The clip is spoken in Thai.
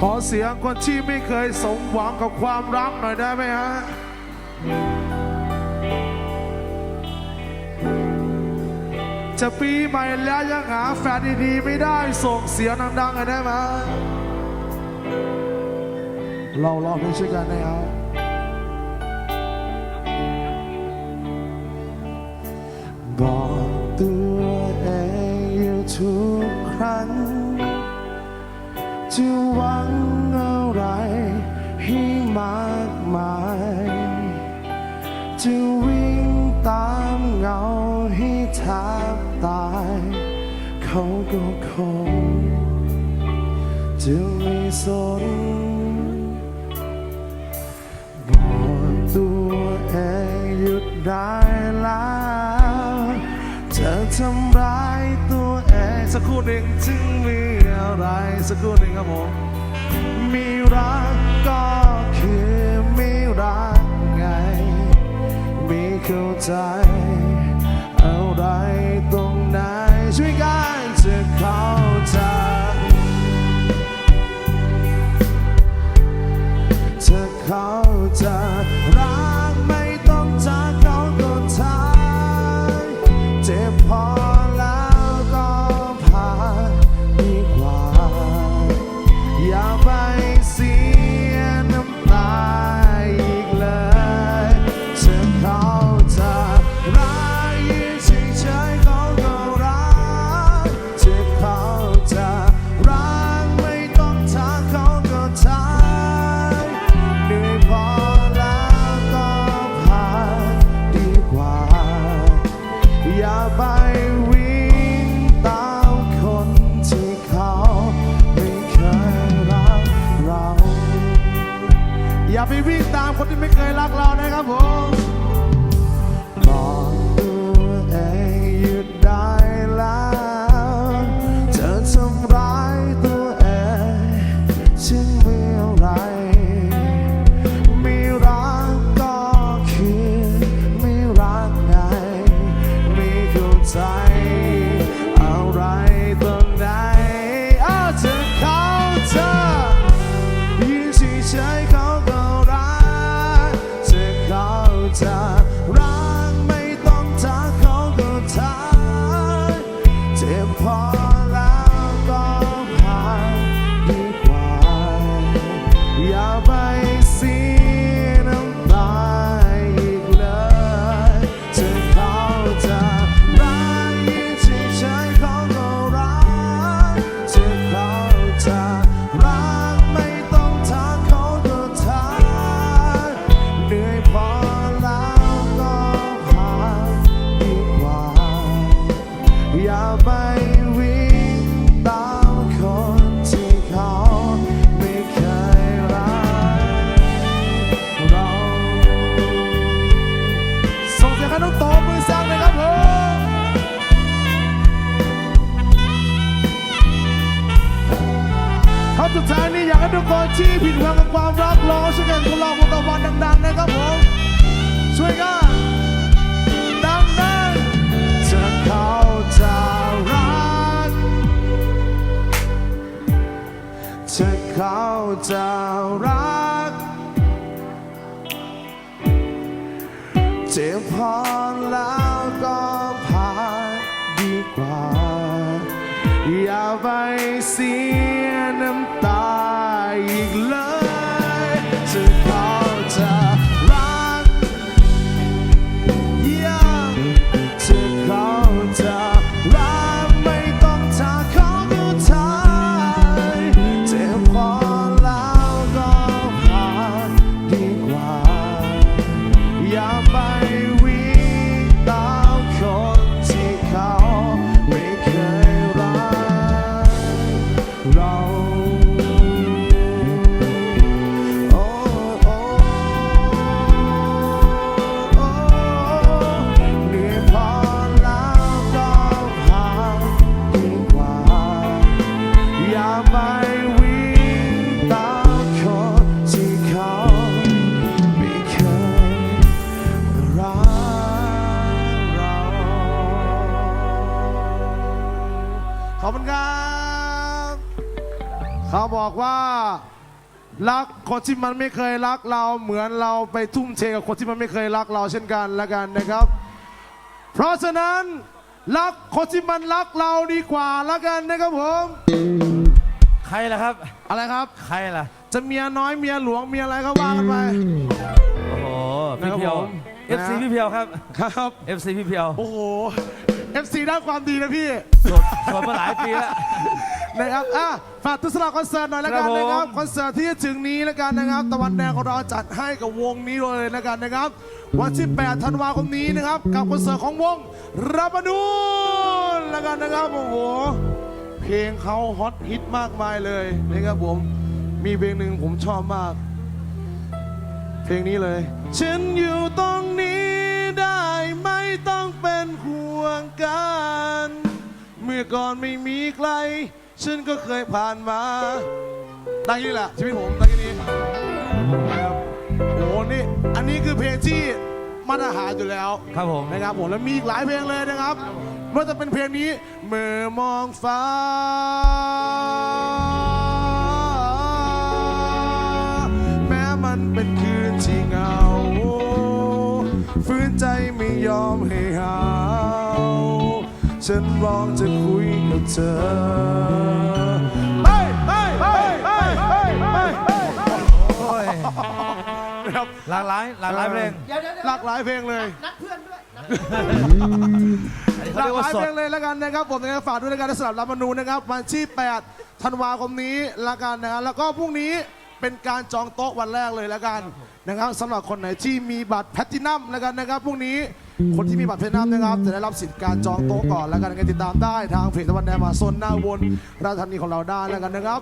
ขอเสียงคนที่ไม่เคยสมหวังกับความรักหน่อยได้ไหมฮะจะปีใหม่แล้วยังหาแฟนดีๆไม่ได้ส่งเสียงดังๆหน่อยได้ไหมเราลองเพลงช่วยกันนะครับบอก จะหวังอะไรให้มากมาย จะวิ่งตามเงาให้แทบตาย เขาก็คงจะไม่สนบอกตัวเองหยุดได้แล้วจะทำร้ายตัวเองสักครู่หนึ่งถึงมี ไรสักครู่หนึ่งครับผมมีรักก็คือไม่รักไงม่เข้าใจอะไรตรงไหนช่วยกันจะเข้าใจจะเข้าใจ เรับสุดท้ายนี้อยากให้ทุกคนที่ผิดหวังกับความรักร้องช่วยกันคนเราวงตะวันดังๆนะครับผมช่วยกันดังๆจะเข้าใจรักจะเข้าใจรักเจ็บพอแล้วก็ผ่านดีกว่า อย่าไปเสีย อี เขาบอกว่ารักคนที่มันไม่เคยรักเราเหมือนเราไปทุ่มเทกับคนที่มันไม่เคยรักเราเช่นกันละกันนะครับ เพราะฉะนั้นรักคนที่มันรักเราดีกว่าละกันนะครับผมใครล่ะครับ อะไรครับ ใครล่ะ จะเมียน้อยเมียหลวงเมียอะไรก็ว่ากันไป โอ้โห พี่นะครับเพียวผม FC นะพี่เพียวครับ ครับ FC พี่เพียว โอ้โห FC ด้านความดีนะพี่ โสดโสดมาหลายปีแล้ว นะครับอะฝากทุกสลากคอนเสิร์ตหน่อยแล้วกันครับผมนะครับคอนเสิร์ตที่จะถึงนี้แล้วกันนะครับ ตะวันแดงของเราจัดให้กับวงนี้เลยแล้วกันนะครับ วันที่ 8 ธันวาคมนี้นะครับ กับคอนเสิร์ตของวงรับมาดูนแล้วกันนะครับโอ้โหเพลงเขาฮอตฮิตมากมายเลยนะครับผมมีเพลงหนึ่งผมชอบมาก เพลงนี้เลย ฉันอยู่ตรงนี้ได้ไม่ต้องเป็นห่วงกัน เมื่อก่อนไม่มีใคร ฉันก็เคยผ่านมาดังนี้แหละชีวิตผมดังนี้นะครับโอ้โหนี่อันนี้คือเพลงที่มาตรฐานอยู่แล้วครับผมนะครับผมแล้วมีอีกหลายเพลงเลยนะครับไม่ว่าจะเป็นเพลงนี้เมื่อมองฟ้า แม้มันเป็นคืนที่เหงาฝืนใจไม่ยอมให้หาว ฉันลองจะคุยกับเธอโอ้ยนะครับหลากหลายหลากหลายเพลง เดี๋ยวเดี๋ยวเดี๋ยวหลากหลายเพลงเลย นัดเพื่อนด้วยนัดอันนี้หลากหลายเพลงเลยแล้วกันนะครับผมยังฝากด้วยในการสำหรับรัฐธรรมนูนะครับวันที่ 8 ธันวาคมนี้ละกันนะครับแล้วก็พรุ่งนี้ เป็นการจองโต๊ะวันแรกเลยแล้วกันนะครับสำหรับคนไหนที่มีบัตรแพลตินัมแล้วกันนะครับพรุ่งนี้คนที่มีบัตรแพลตินัมนะครับจะได้รับสิทธิ์การจองโต๊ะก่อนแล้วกันติดตามได้ทางเพจตะวันแดงมาโซนหน้าวนราชธานีของเราได้แล้วกันนะครับ